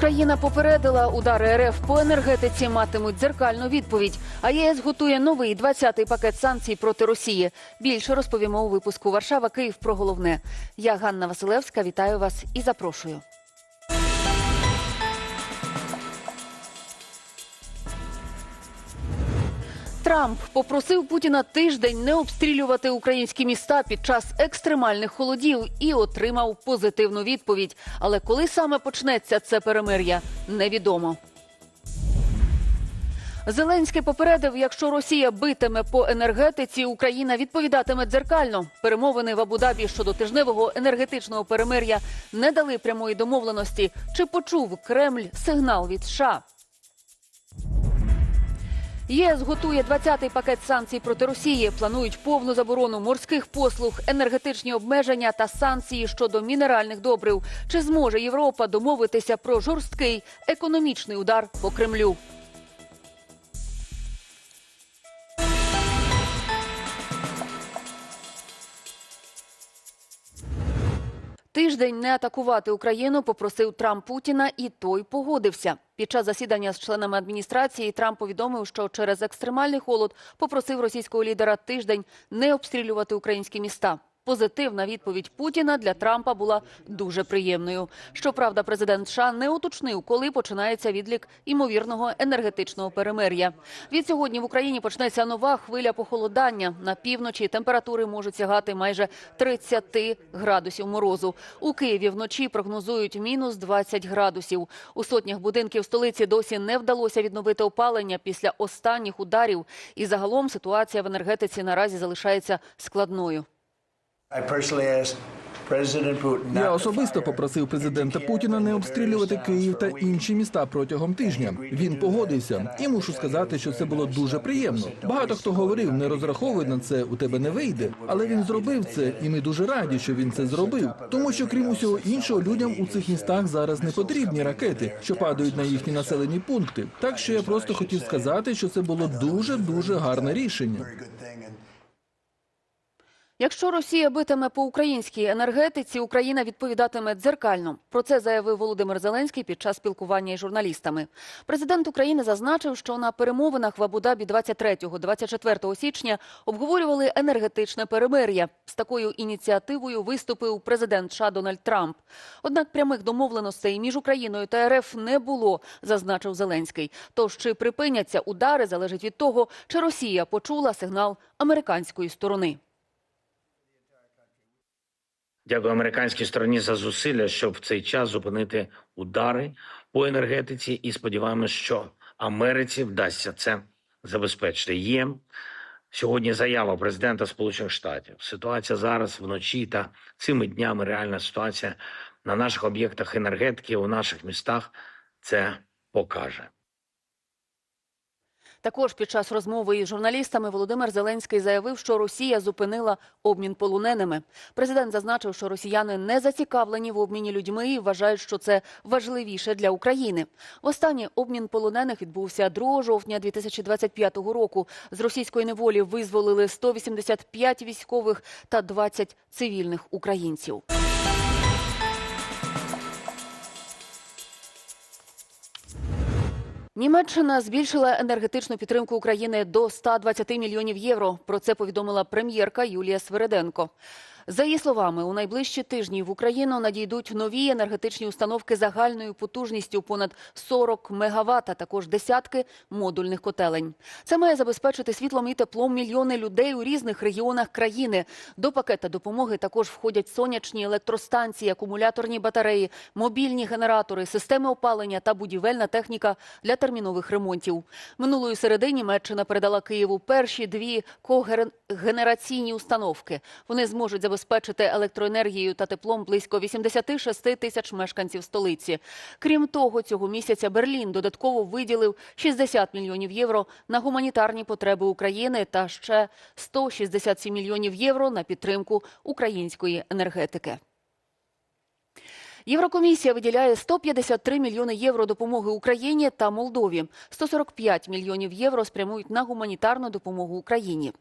Країна попередила, удари РФ по енергетиці матимуть дзеркальну відповідь. А ЄС готує новий 20-й пакет санкцій проти Росії. Більше розповімо у випуску Варшава Київ про головне. Я Ганна Василевська. Вітаю вас і запрошую. Трамп попросив Путіна тиждень не обстрілювати українські міста під час екстремальних холодів і отримав позитивну відповідь. Але коли саме почнеться це перемир'я, невідомо. Зеленський попередив, якщо Росія битиме по енергетиці, Україна відповідатиме дзеркально. Перемовини в Абу-Дабі щодо тижневого енергетичного перемир'я не дали прямої домовленості. Чи почув Кремль сигнал від США? ЄС готує 20-й пакет санкцій проти Росії. Планують повну заборону морських послуг, енергетичні обмеження та санкції щодо мінеральних добрив. Чи зможе Європа домовитися про жорсткий економічний удар по Кремлю? Тиждень не атакувати Україну попросив Трамп Путіна, і той погодився. Під час засідання з членами адміністрації Трамп повідомив, що через екстремальний холод попросив російського лідера тиждень не обстрілювати українські міста. Позитивна відповідь Путіна для Трампа була дуже приємною. Щоправда, президент США не уточнив, коли починається відлік імовірного енергетичного перемир'я. Від сьогодні в Україні почнеться нова хвиля похолодання. На півночі температури можуть сягати майже 30 градусів морозу. У Києві вночі прогнозують мінус 20 градусів. У сотнях будинків столиці досі не вдалося відновити опалення після останніх ударів. І загалом ситуація в енергетиці наразі залишається складною. Я особисто попросив президента Путіна не обстрілювати Київ та інші міста протягом тижня. Він погодився, і мушу сказати, що це було дуже приємно. Багато хто говорив, не розраховуй на це, у тебе не вийде. Але він зробив це, і ми дуже раді, що він це зробив. Тому що, крім усього іншого, людям у цих містах зараз не потрібні ракети, що падають на їхні населені пункти. Так що я просто хотів сказати, що це було дуже дуже гарне рішення. Якщо Росія битиме по українській енергетиці, Україна відповідатиме дзеркально. Про це заявив Володимир Зеленський під час спілкування із журналістами. Президент України зазначив, що на перемовинах в Абу-Дабі 23-24 січня обговорювали енергетичне перемир'я. З такою ініціативою виступив президент США Дональд Трамп. Однак прямих домовленостей між Україною та РФ не було, зазначив Зеленський. Тож чи припиняться удари залежить від того, чи Росія почула сигнал американської сторони. Дякую американській стороні за зусилля, щоб в цей час зупинити удари по енергетиці, і сподіваємось, що Америці вдасться це забезпечити. Є сьогодні заява президента Сполучених Штатів. Ситуація зараз вночі та цими днями реальна ситуація на наших об'єктах енергетики у наших містах це покаже. Також під час розмови із журналістами Володимир Зеленський заявив, що Росія зупинила обмін полоненими. Президент зазначив, що росіяни не зацікавлені в обміні людьми і вважають, що це важливіше для України. Востаннє обмін полонених відбувся 2 жовтня 2025 року. З російської неволі визволили 185 військових та 20 цивільних українців. Німеччина збільшила енергетичну підтримку України до 120 мільйонів євро. Про це повідомила прем'єрка Юлія Свереденко. За її словами, у найближчі тижні в Україну надійдуть нові енергетичні установки загальною потужністю понад 40 мегаватт, а також десятки модульних котелень. Це має забезпечити світлом і теплом мільйони людей у різних регіонах країни. До пакета допомоги також входять сонячні електростанції, акумуляторні батареї, мобільні генератори, системи опалення та будівельна техніка для термінових ремонтів. Минулої середи Німеччина передала Києву перші дві когенераційні установки. Вони зможуть забезпечити електроенергією та теплом близько 86 тисяч мешканців столиці. Крім того, цього місяця Берлін додатково виділив 60 мільйонів євро на гуманітарні потреби України та ще 167 мільйонів євро на підтримку української енергетики. Єврокомісія виділяє 153 мільйони євро допомоги Україні та Молдові. 145 мільйонів євро спрямують на гуманітарну допомогу Україні.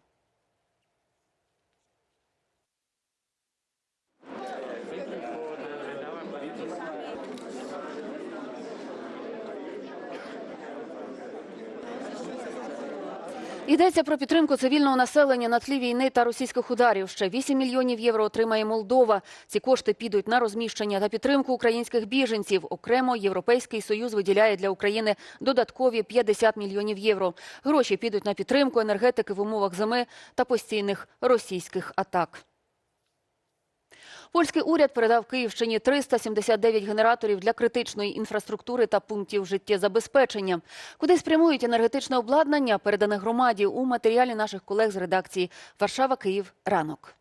Йдеться про підтримку цивільного населення на тлі війни та російських ударів. Ще 8 мільйонів євро отримає Молдова. Ці кошти підуть на розміщення та підтримку українських біженців. Окремо Європейський Союз виділяє для України додаткові 50 мільйонів євро. Гроші підуть на підтримку енергетики в умовах зими та постійних російських атак. Польський уряд передав Київщині 379 генераторів для критичної інфраструктури та пунктів життєзабезпечення. Куди спрямують енергетичне обладнання, передане громаді у матеріалі наших колег з редакції Варшава, Київ, ранок.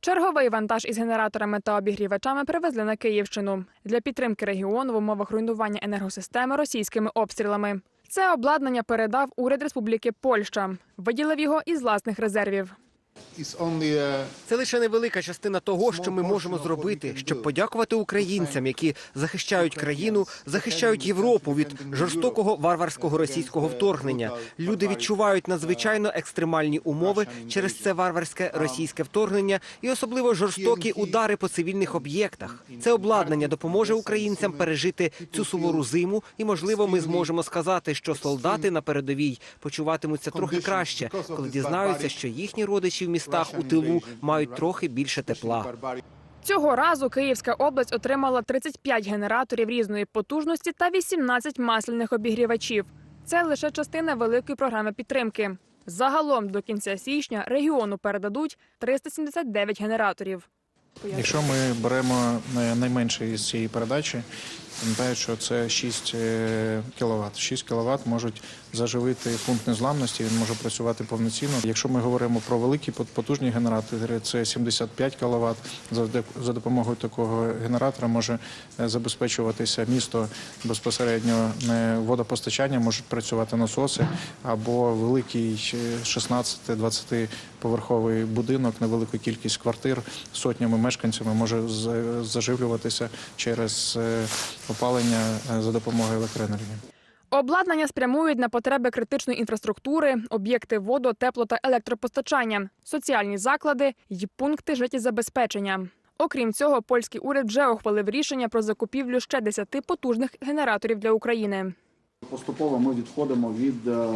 Черговий вантаж із генераторами та обігрівачами привезли на Київщину для підтримки регіону в умовах руйнування енергосистеми російськими обстрілами. Це обладнання передав уряд Республіки Польща. Виділив його із власних резервів. Це лише невелика частина того, що ми можемо зробити, щоб подякувати українцям, які захищають країну, захищають Європу від жорстокого варварського російського вторгнення. Люди відчувають надзвичайно екстремальні умови через це варварське російське вторгнення і особливо жорстокі удари по цивільних об'єктах. Це обладнання допоможе українцям пережити цю сувору зиму, і можливо, ми зможемо сказати, що солдати на передовій почуватимуться трохи краще, коли дізнаються, що їхні родичі в містах у тилу мають трохи більше тепла. Цього разу Київська область отримала 35 генераторів різної потужності та 18 масляних обігрівачів. Це лише частина великої програми підтримки. Загалом до кінця січня регіону передадуть 379 генераторів. Якщо ми беремо е, найменше із цієї передачі, пам'ятаю, що це 6 кВт. 6 кВт можуть заживити пункт незламності, він може працювати повноцінно. Якщо ми говоримо про великі пот- потужні генератори, це 75 кВт. За допомогою такого генератора може е, забезпечуватися місто безпосередньо не водопостачання, можуть працювати насоси або великий е, 16-20 поверховий будинок, невелика кількість квартир сотнями мешканцями може заживлюватися через е, опалення е, за допомогою електроенергії. Обладнання спрямують на потреби критичної інфраструктури, об'єкти водо, тепло та електропостачання, соціальні заклади й пункти життєзабезпечення. Окрім цього, польський уряд вже ухвалив рішення про закупівлю ще 10 потужних генераторів для України. Поступово ми відходимо від е,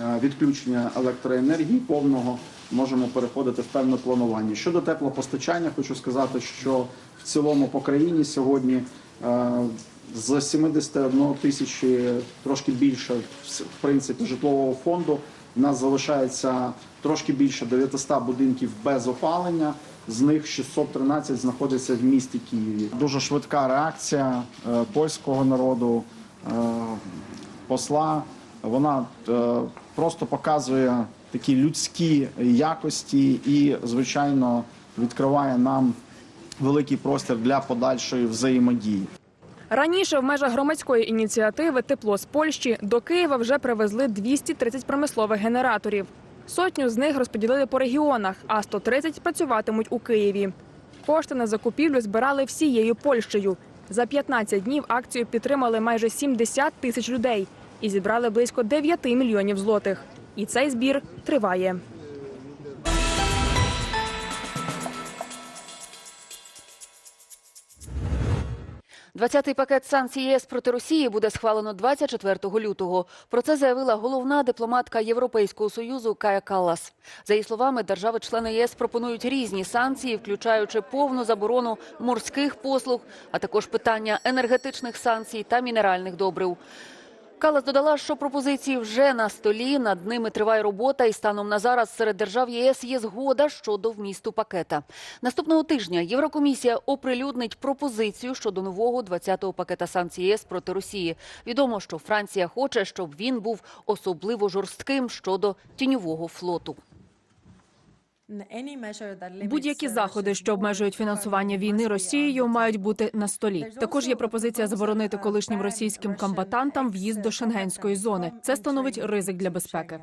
е, відключення електроенергії повного, можемо переходити в певне планування. Щодо теплопостачання, хочу сказати, що в цілому по країні сьогодні з 71 тисячі трошки більше в принципі житлового фонду. У нас залишається трошки більше 900 будинків без опалення. З них 613 знаходяться в місті Києві. Дуже швидка реакція е, польського народу, е, посла. Вона е, просто показує такі людські якості і, звичайно, відкриває нам великий простір для подальшої взаємодії. Раніше в межах громадської ініціативи Тепло з Польщі до Києва вже привезли 230 промислових генераторів. Сотню з них розподілили по регіонах, а 130 працюватимуть у Києві. Кошти на закупівлю збирали всією Польщею. За 15 днів акцію підтримали майже 70 тисяч людей і зібрали близько 9 мільйонів злотих. І цей збір триває. Двадцятий пакет санкцій ЄС проти Росії буде схвалено 24 лютого. Про це заявила головна дипломатка Європейського союзу Кая Каллас. За її словами, держави-члени ЄС пропонують різні санкції, включаючи повну заборону морських послуг, а також питання енергетичних санкцій та мінеральних добрив. Калас додала, що пропозиції вже на столі. Над ними триває робота, і станом на зараз серед держав ЄС є згода щодо вмісту пакета. Наступного тижня Єврокомісія оприлюднить пропозицію щодо нового 20-го пакета санкцій ЄС проти Росії. Відомо, що Франція хоче, щоб він був особливо жорстким щодо тіньового флоту. Будь-які заходи, що обмежують фінансування війни Росією, мають бути на столі. Також є пропозиція заборонити колишнім російським комбатантам в'їзд до шенгенської зони. Це становить ризик для безпеки.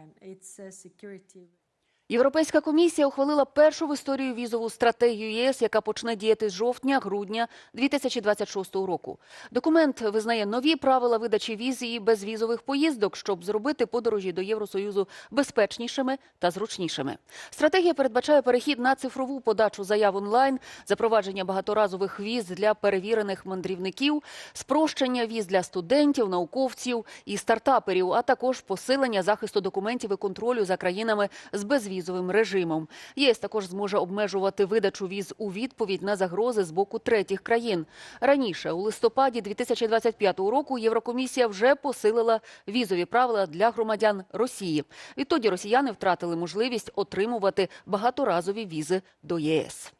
Європейська комісія ухвалила першу в історії візову стратегію ЄС, яка почне діяти з жовтня-грудня 2026 року. Документ визнає нові правила видачі віз і безвізових поїздок, щоб зробити подорожі до Євросоюзу безпечнішими та зручнішими. Стратегія передбачає перехід на цифрову подачу заяв онлайн, запровадження багаторазових віз для перевірених мандрівників, спрощення віз для студентів, науковців і стартаперів, а також посилення захисту документів і контролю за країнами з безвізовим режимом. ЄС також зможе обмежувати видачу віз у відповідь на загрози з боку третіх країн. Раніше, у листопаді 2025 року, Єврокомісія вже посилила візові правила для громадян Росії. Відтоді росіяни втратили можливість отримувати багаторазові візи до ЄС.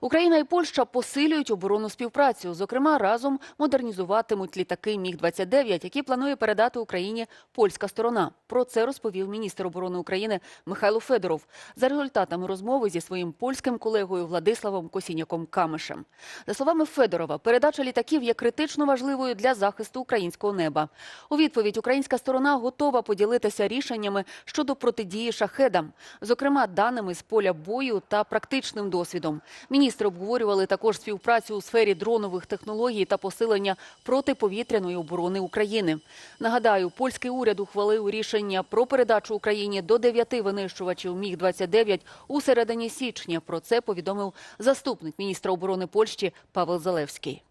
Україна і Польща посилюють оборонну співпрацю. Зокрема, разом модернізуватимуть літаки Міг-29, які планує передати Україні польська сторона. Про це розповів міністр оборони України Михайло Федоров за результатами розмови зі своїм польським колегою Владиславом Косіняком Камишем. За словами Федорова, передача літаків є критично важливою для захисту українського неба. У відповідь українська сторона готова поділитися рішеннями щодо протидії шахедам, зокрема даними з поля бою та практичним досвідом. Міністри обговорювали також співпрацю у сфері дронових технологій та посилення протиповітряної оборони України. Нагадаю, польський уряд ухвалив рішення про передачу Україні до дев'яти винищувачів Міг-29 у середині січня. Про це повідомив заступник міністра оборони Польщі Павел Залевський.